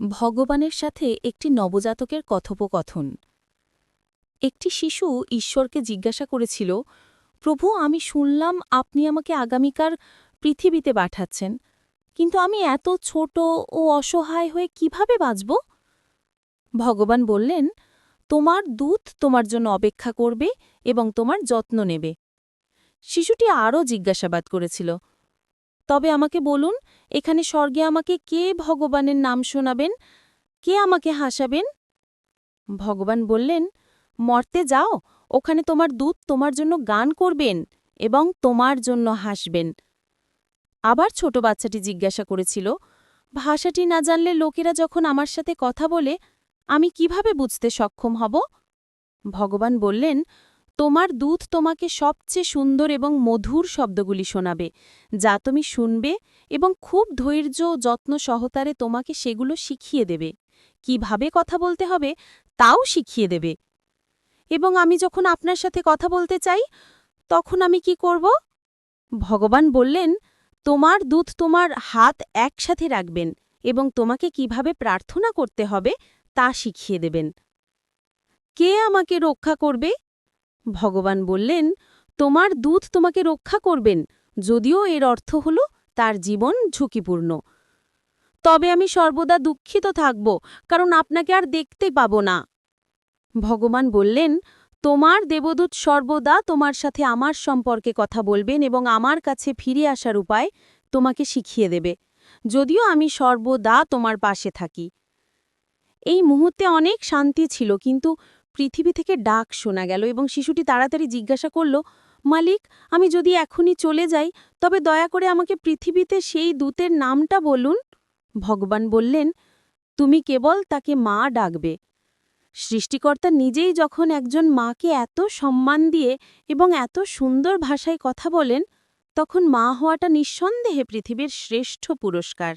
ভগবানের সাথে একটি নবজাতকের কথোপকথন। একটি শিশু ঈশ্বরকে জিজ্ঞাসা করেছিল, প্রভু, আমি শুনলাম আপনি আমাকে আগামীকার পৃথিবীতে পাঠাচ্ছেন, কিন্তু আমি এত ছোট ও অসহায় হয়ে কীভাবে বাঁচব? ভগবান বললেন, তোমার দূত তোমার জন্য অপেক্ষা করবে এবং তোমার যত্ন নেবে। শিশুটি আরও জিজ্ঞাসাবাদ করেছিল তবে আমাকে বলুন, এখানে স্বর্গে আমাকে কে ভগবানের নাম শোনাবেন? কে আমাকে হাসাবেন? ভগবান বললেন, মর্তে যাও, ওখানে তোমার দূত তোমার জন্য গান করবেন এবং তোমার জন্য হাসবেন। আবার ছোট বাচ্চাটি জিজ্ঞাসা করেছিল, ভাষাটি না জানলে লোকেরা যখন আমার সাথে কথা বলে, আমি কীভাবে বুঝতে সক্ষম হব? ভগবান বললেন তোমার দূত তোমাকে সবচেয়ে সুন্দর এবং মধুর শব্দগুলি শোনাবে, যা তুমি শুনবে এবং খুব ধৈর্য ও যত্ন সহকারে তোমাকে সেগুলো শিখিয়ে দেবে। কীভাবে কথা বলতে হবে তাও শিখিয়ে দেবে। এবং আমি যখন আপনার সাথে কথা বলতে চাই, তখন আমি কি করব? ভগবান বললেন, তোমার দূত তোমার হাত একসাথে রাখবেন এবং তোমাকে কীভাবে প্রার্থনা করতে হবে তা শিখিয়ে দেবেন। কে আমাকে রক্ষা করবে? ভগবান বললেন, তোমার দূত তোমাকে রক্ষা করবেন, যদিও এর অর্থ হল তার জীবন ঝুঁকিপূর্ণ। তবে আমি সর্বদা দুঃখিত থাকব, কারণ আপনাকে আর দেখতে পাব না। ভগবান বললেন, তোমার দেবদূত সর্বদা তোমার সাথে আমার সম্পর্কে কথা বলবেন এবং আমার কাছে ফিরে আসার উপায় তোমাকে শিখিয়ে দেবে, যদিও আমি সর্বদা তোমার পাশে থাকি। এই মুহূর্তে অনেক শান্তি ছিল, কিন্তু পৃথিবী থেকে ডাক শোনা গেল এবং শিশুটি তাড়াতাড়ি জিজ্ঞাসা করল, মালিক, আমি যদি এখনই চলে যাই, তবে দয়া করে আমাকে পৃথিবীতে সেই দূতের নামটা বলুন। ভগবান বললেন, তুমি কেবল তাকে মা ডাকবে। সৃষ্টিকর্তা নিজেই যখন একজন মাকে এত সম্মান দিয়ে এবং এত সুন্দর ভাষায় কথা বলেন, তখন মা হওয়াটা নিঃসন্দেহে পৃথিবীর শ্রেষ্ঠ পুরস্কার।